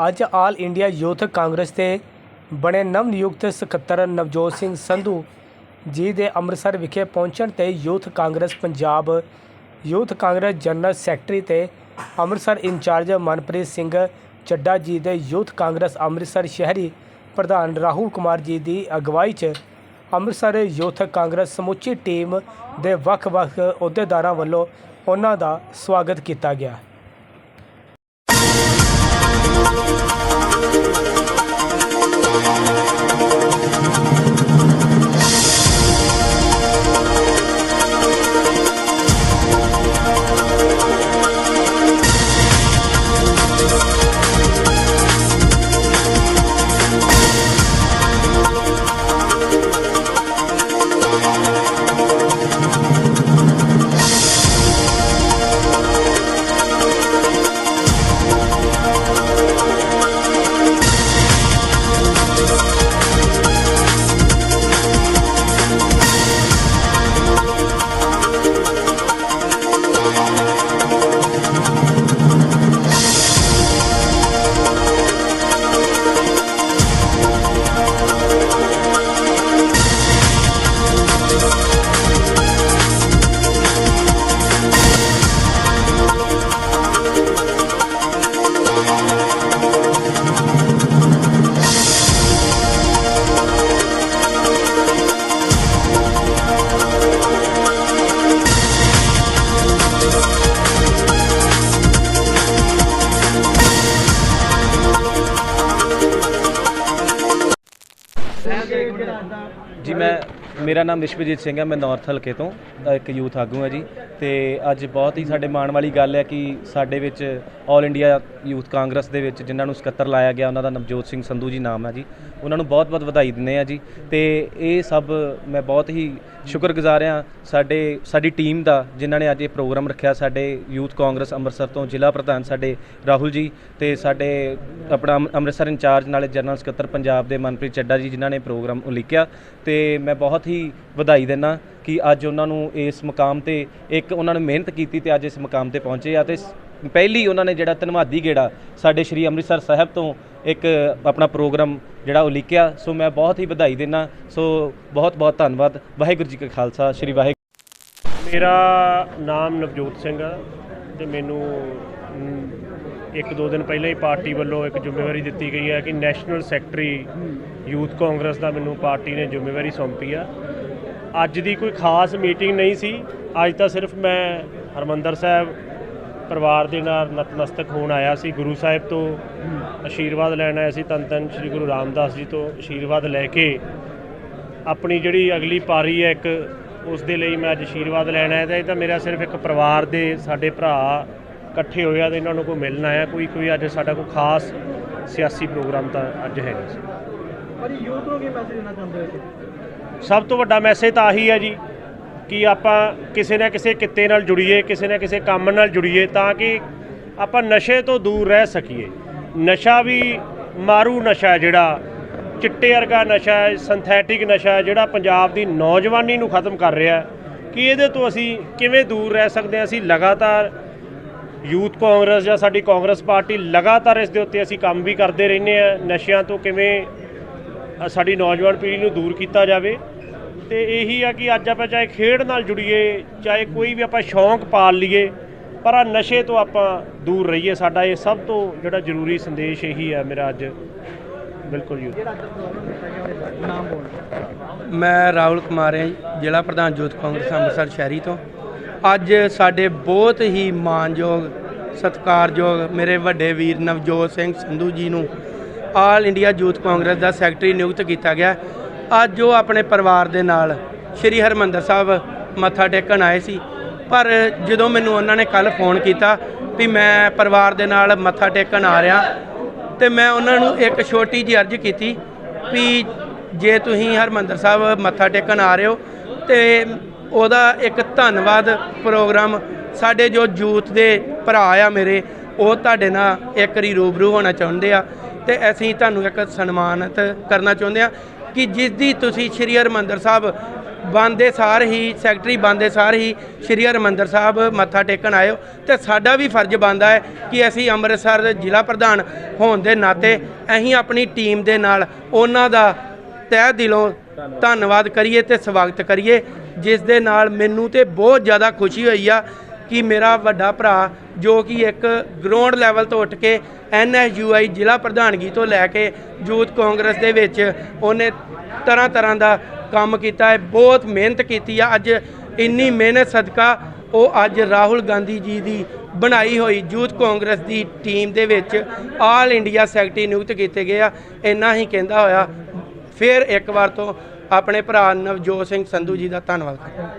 ਅੱਜ ਆਲ India youth Congress ਦੇ ਬਣੇ ਨਵ ਨਿਯੁਕਤ ਸਕੱਤਰ ਨਵਜੋਤ ਸਿੰਘ ਸੰਧੂ ਜੀ ਦੇ ਅੰਮ੍ਰਿਤਸਰ ਵਿਖੇ ਪਹੁੰਚਣ ਤੇ youth Congress Punjab youth Congress general secretary ਤੇ ਅੰਮ੍ਰਿਤਸਰ ਇੰਚਾਰਜ ਮਨਪ੍ਰੀਤ ਸਿੰਘ ਚੱਡਾ ਜੀ ਦੇ ਯੂਥ ਕਾਂਗਰਸ ਅੰਮ੍ਰਿਤਸਰ ਸ਼ਹਿਰੀ ਪ੍ਰਧਾਨ ਰਾਹੁਲ ਕੁਮਾਰ ਜੀ ਦੀ ਅਗਵਾਈ 'ਚ ਅੰਮ੍ਰਿਤਸਰ ਯੂਥ ਕਾਂਗਰਸ ਸਮੁੱਚੀ ਟੀਮ ਦੇ ਵੱਖ-ਵੱਖ ਅਹੁਦੇਦਾਰਾਂ ਵੱਲੋਂ ਉਹਨਾਂ ਦਾ ਸਵਾਗਤ ਕੀਤਾ ਗਿਆ। ਜੀ, ਮੈਂ, ਮੇਰਾ ਨਾਮ ਵਿਸ਼ਵਜੀਤ ਸਿੰਘ ਹੈ, ਮੈਂ ਨਾਰਥ ਹਲਕੇ ਤੋਂ ਇੱਕ ਯੂਥ ਆਗੂ ਹਾਂ ਜੀ। ਤੇ ਅੱਜ ਬਹੁਤ ਹੀ ਸਾਡੇ ਮਾਣ ਵਾਲੀ ਗੱਲ ਹੈ ਕਿ ਸਾਡੇ ਵਿੱਚ 올 ਇੰਡੀਆ ਯੂਥ ਕਾਂਗਰਸ ਦੇ ਵਿੱਚ ਜਿਨ੍ਹਾਂ ਨੂੰ ਸਕੱਤਰ ਲਾਇਆ ਗਿਆ, ਉਹਨਾਂ ਦਾ ਨਵਜੋਤ ਸਿੰਘ ਸੰਧੂ ਜੀ ਨਾਮ ਹੈ ਜੀ। ਉਹਨਾਂ ਨੂੰ ਬਹੁਤ-ਬਹੁਤ ਵਧਾਈ ਦਿੰਦੇ ਆ ਜੀ। ਤੇ ਇਹ ਸਭ ਮੈਂ ਬਹੁਤ ਹੀ ਸ਼ੁਕਰਗੁਜ਼ਾਰ ਹਾਂ ਸਾਡੇ, ਸਾਡੀ ਟੀਮ ਦਾ, ਜਿਨ੍ਹਾਂ ਨੇ ਅੱਜ ਇਹ ਪ੍ਰੋਗਰਾਮ ਰੱਖਿਆ। ਸਾਡੇ ਯੂਥ ਕਾਂਗਰਸ ਅੰਮ੍ਰਿਤਸਰ ਤੋਂ ਜ਼ਿਲ੍ਹਾ ਪ੍ਰਧਾਨ ਸਾਡੇ ਰਾਹੁਲ ਜੀ ਤੇ ਸਾਡੇ ਆਪਣਾ ਅੰਮ੍ਰਿਤਸਰ ਇੰਚਾਰਜ ਨਾਲੇ ਜਨਰਲ ਸਕੱਤਰ ਪੰਜਾਬ ਦੇ ਮਨਪ੍ਰੀਤ ਚੱਡਾ ਜੀ, ਜਿਨ੍ਹਾਂ ਨੇ ਪ੍ਰੋਗਰਾਮ ਉਲੀਕਿਆ। ਤੇ ਮੈਂ ਬਹੁਤ ਹੀ ਵਧਾਈ ਦਿੰਦਾ ਕਿ ਅੱਜ ਉਹਨਾਂ ਨੂੰ ਇਸ ਮੁਕਾਮ ਤੇ ਇੱਕ ਉਹਨਾਂ ਨੇ ਮਿਹਨਤ ਕੀਤੀ ਤੇ ਅੱਜ ਇਸ ਮੁਕਾਮ ਤੇ ਪਹੁੰਚੇ ਆ ਤੇ ਪਹਿਲੀ ਉਹਨਾਂ ਨੇ ਜਿਹੜਾ ਧੰਨਵਾਦੀ ਗੇੜਾ ਸਾਡੇ ਸ਼੍ਰੀ ਅੰਮ੍ਰਿਤਸਰ ਸਾਹਿਬ ਤੋਂ ਇੱਕ ਆਪਣਾ ਪ੍ਰੋਗਰਾਮ ਜਿਹੜਾ ਉਲੀਕਿਆ ਸੋ ਮੈਂ ਬਹੁਤ ਹੀ ਵਧਾਈ ਦਿੰਦਾ ਸੋ ਬਹੁਤ ਬਹੁਤ ਧੰਨਵਾਦ। ਵਾਹਿਗੁਰੂ ਜੀ ਕਾ ਖਾਲਸਾ, ਸ਼੍ਰੀ ਵਾਹਿਗੁਰੂ ਮੇਰਾ ਨਾਮ ਨਵਜੋਤ ਸਿੰਘ ਆ ਤੇ ਮੈਨੂੰ ਇੱਕ ਦੋ ਦਿਨ ਪਹਿਲਾਂ ਹੀ ਪਾਰਟੀ ਵੱਲੋਂ ਇੱਕ ਜ਼ਿੰਮੇਵਾਰੀ ਦਿੱਤੀ ਗਈ ਹੈ ਕਿ ਨੈਸ਼ਨਲ ਸੈਕਟਰੀ ਯੂਥ ਕਾਂਗਰਸ ਦਾ ਮੈਨੂੰ ਪਾਰਟੀ ਨੇ ਜ਼ਿੰਮੇਵਾਰੀ ਸੌਂਪੀ ਆ। ਅੱਜ ਦੀ ਕੋਈ ਖਾਸ ਮੀਟਿੰਗ ਨਹੀਂ ਸੀ। ਅੱਜ ਤਾਂ ਸਿਰਫ ਮੈਂ ਹਰਮੰਦਰ ਸਾਹਿਬ ਪਰਿਵਾਰ ਦੇ ਨਾਲ ਨਤਮਸਤਕ ਹੋਣ ਆਇਆ ਸੀ ਗੁਰੂ ਸਾਹਿਬ ਤੋਂ ਆਸ਼ੀਰਵਾਦ ਲੈਣ ਆਇਆ ਸੀ ਧੰਨ ਧੰਨ ਸ੍ਰੀ ਗੁਰੂ ਰਾਮਦਾਸ ਜੀ ਤੋਂ ਆਸ਼ੀਰਵਾਦ ਲੈ ਕੇ ਆਪਣੀ ਜਿਹੜੀ ਅਗਲੀ ਪਾਰੀ ਹੈ ਇੱਕ ਉਸ ਦੇ ਲਈ ਮੈਂ ਅੱਜ ਆਸ਼ੀਰਵਾਦ ਲੈਣ ਆਇਆ ਤਾਂ ਇਹ ਤਾਂ ਮੇਰਾ ਸਿਰਫ ਇੱਕ ਪਰਿਵਾਰ ਦੇ ਸਾਡੇ ਭਰਾ ਇਕੱਠੇ ਹੋਏ ਆ ਤੇ ਇਹਨਾਂ ਨੂੰ ਕੋਈ ਮਿਲਣ ਆਇਆ ਕੋਈ ਕੋਈ ਅੱਜ ਸਾਡਾ ਕੋਈ ਖਾਸ ਸਿਆਸੀ ਪ੍ਰੋਗਰਾਮ ਤਾਂ ਅੱਜ ਹੈਗਾ ਸੀ। ਪਰ ਯੂਥ ਨੂੰ ਕੀ ਮੈਸੇਜ ਦੇਣਾ ਚਾਹੁੰਦੇ ਹੋ ਸਭ ਤੋਂ ਵੱਡਾ ਮੈਸੇਜ ਤਾਂ ਆਹੀ ਹੈ ਜੀ। ਕਿ ਆਪਾਂ ਕਿਸੇ ਨਾ ਕਿਸੇ ਕਿੱਤੇ ਨਾਲ ਜੁੜੀਏ, ਕਿਸੇ ਨਾ ਕਿਸੇ ਕੰਮ ਨਾਲ ਜੁੜੀਏ ਤਾਂ ਕਿ ਆਪਾਂ ਨਸ਼ੇ ਤੋਂ ਦੂਰ ਰਹਿ ਸਕੀਏ। ਨਸ਼ਾ ਵੀ ਮਾਰੂ ਨਸ਼ਾ ਹੈ ਜਿਹੜਾ, ਚਿੱਟੇ ਵਰਗਾ ਨਸ਼ਾ ਹੈ ਸਿੰਥੈਟਿਕ ਨਸ਼ਾ ਹੈ ਜਿਹੜਾ ਪੰਜਾਬ ਦੀ ਨੌਜਵਾਨੀ ਨੂੰ ਖਤਮ ਕਰ ਰਿਹਾ ਕਿ ਇਹਦੇ ਤੋਂ ਅਸੀਂ ਕਿਵੇਂ ਦੂਰ ਰਹਿ ਸਕਦੇ ਹਾਂ? ਅਸੀਂ ਲਗਾਤਾਰ ਯੂਥ ਕਾਂਗਰਸ ਜਾਂ ਸਾਡੀ ਕਾਂਗਰਸ ਪਾਰਟੀ ਲਗਾਤਾਰ ਇਸ ਦੇ ਉੱਤੇ ਅਸੀਂ ਕੰਮ ਵੀ ਕਰਦੇ ਰਹਿੰਦੇ ਆ ਨਸ਼ਿਆਂ ਤੋਂ ਕਿਵੇਂ ਸਾਡੀ ਨੌਜਵਾਨ ਪੀੜ੍ਹੀ ਨੂੰ ਦੂਰ ਕੀਤਾ ਜਾਵੇ। ਤੇ ਇਹੀ ਆ ਕਿ ਅੱਜ ਆਪਾਂ ਚਾਹੇ ਖੇਡ ਨਾਲ ਜੁੜੀਏ, ਚਾਹੇ ਕੋਈ ਵੀ ਆਪਾਂ ਸ਼ੌਂਕ ਪਾਲ ਲਈਏ, ਪਰ ਆ ਨਸ਼ੇ ਤੋਂ ਆਪਾਂ ਦੂਰ ਰਹੀਏ। ਸਾਡਾ ਇਹ ਸਭ ਤੋਂ ਜਿਹੜਾ ਜ਼ਰੂਰੀ ਸੰਦੇਸ਼ ਇਹੀ ਆ ਮੇਰਾ ਅੱਜ। ਬਿਲਕੁਲ ਯੂਥ ਮੈਂ ਰਾਹੁਲ ਕੁਮਾਰ ਹਾਂ ਜ਼ਿਲ੍ਹਾ ਪ੍ਰਧਾਨ ਯੂਥ ਕਾਂਗਰਸ, ਅੰਮ੍ਰਿਤਸਰ ਸ਼ਹਿਰੀ ਤੋਂ। ਅੱਜ ਸਾਡੇ ਬਹੁਤ ਹੀ ਮਾਣਯੋਗ ਸਤਿਕਾਰਯੋਗ ਮੇਰੇ ਵੱਡੇ ਵੀਰ ਨਵਜੋਤ ਸਿੰਘ ਸੰਧੂ ਜੀ ਨੂੰ ਆਲ ਇੰਡੀਆ ਯੂਥ ਕਾਂਗਰਸ ਦਾ ਸੈਕਟਰੀ ਨਿਯੁਕਤ ਕੀਤਾ ਗਿਆ। ਅੱਜ ਉਹ ਆਪਣੇ ਪਰਿਵਾਰ ਦੇ ਨਾਲ ਸ਼੍ਰੀ ਹਰਮੰਦਰ ਸਾਹਿਬ ਮੱਥਾ ਟੇਕਣ ਆਏ ਸੀ। ਪਰ ਜਦੋਂ ਮੈਨੂੰ ਉਹਨਾਂ ਨੇ ਕੱਲ ਫੋਨ ਕੀਤਾ ਵੀ ਮੈਂ ਪਰਿਵਾਰ ਦੇ ਨਾਲ ਮੱਥਾ ਟੇਕਣ ਆ ਰਿਹਾ ਤੇ ਮੈਂ ਉਹਨਾਂ ਨੂੰ ਇੱਕ ਛੋਟੀ ਜਿਹੀ ਅਰਜ਼ ਕੀਤੀ ਵੀ ਜੇ ਤੁਸੀਂ ਹਰਮੰਦਰ ਸਾਹਿਬ ਮੱਥਾ ਟੇਕਣ ਆ ਰਹੇ ਹੋ ਤੇ ਉਹਦਾ ਇੱਕ ਧੰਨਵਾਦ ਪ੍ਰੋਗਰਾਮ ਸਾਡੇ ਜੋ ਯੂਥ ਦੇ ਭਰਾ ਆ ਮੇਰੇ, ਉਹ ਤੁਹਾਡੇ ਨਾਲ ਇੱਕ ਵਾਰੀ ਰੂਬਰੂ ਹੋਣਾ ਚਾਹੁੰਦੇ ਆ ਤੇ ਅਸੀਂ ਤੁਹਾਨੂੰ ਇੱਕ ਸਨਮਾਨਿਤ ਕਰਨਾ ਚਾਹੁੰਦੇ ਆ। ਕਿ ਜਿਸ ਦੀ ਤੁਸੀਂ ਸ਼੍ਰੀ ਹਰਿਮੰਦਰ ਸਾਹਿਬ ਬੰਦੇ ਸਾਰ ਹੀ, ਸੈਕਟਰੀ ਬੰਦੇ ਸਾਰ ਹੀ ਸ਼੍ਰੀ ਹਰਿਮੰਦਰ ਸਾਹਿਬ ਮੱਥਾ ਟੇਕਣ ਆਇਓ ਤੇ ਸਾਡਾ ਵੀ ਫਰਜ਼ ਬਣਦਾ ਹੈ ਕਿ ਅਸੀਂ ਅੰਮ੍ਰਿਤਸਰ ਦੇ ਜ਼ਿਲ੍ਹਾ ਪ੍ਰਧਾਨ ਹੋਣ ਦੇ ਨਾਤੇ ਅਸੀਂ ਆਪਣੀ ਟੀਮ ਦੇ ਨਾਲ ਉਹਨਾਂ ਦਾ ਤਹਿ ਦਿਲੋਂ ਧੰਨਵਾਦ ਕਰੀਏ ਤੇ ਸਵਾਗਤ ਕਰੀਏ, ਜਿਸ ਦੇ ਨਾਲ ਮੈਨੂੰ ਤੇ ਬਹੁਤ ਜ਼ਿਆਦਾ ਖੁਸ਼ੀ ਹੋਈ ਆ ਕਿ ਮੇਰਾ ਵੱਡਾ ਭਰਾ ਜੋ ਕਿ ਇੱਕ ਗਰਾਊਂਡ ਲੈਵਲ ਤੋਂ ਉੱਠ ਕੇ ਐਨਐਸਯੂਆਈ ਜ਼ਿਲ੍ਹਾ ਪ੍ਰਧਾਨਗੀ ਤੋਂ ਲੈ ਕੇ ਯੂਥ ਕਾਂਗਰਸ ਦੇ ਵਿੱਚ ਉਹਨੇ ਤਰ੍ਹਾਂ ਤਰ੍ਹਾਂ ਦਾ ਕੰਮ ਕੀਤਾ ਹੈ, ਬਹੁਤ ਮਿਹਨਤ ਕੀਤੀ ਆ। ਅੱਜ ਇੰਨੀ ਮਿਹਨਤ ਸਦਕਾ ਉਹ ਅੱਜ ਰਾਹੁਲ ਗਾਂਧੀ ਜੀ ਦੀ ਬਣਾਈ ਹੋਈ ਯੂਥ ਕਾਂਗਰਸ ਦੀ ਟੀਮ ਦੇ ਵਿੱਚ ਆਲ ਇੰਡੀਆ ਸੈਕਟਰੀ ਨਿਯੁਕਤ ਕੀਤੇ ਗਏ ਆ। ਇੰਨਾ ਹੀ ਕਹਿੰਦਾ ਹੋਇਆ। ਫਿਰ ਇੱਕ ਵਾਰ ਤੋਂ ਆਪਣੇ ਭਰਾ ਨਵਜੋਤ ਸਿੰਘ ਸੰਧੂ ਜੀ ਦਾ ਧੰਨਵਾਦ। ਕਰਦਾ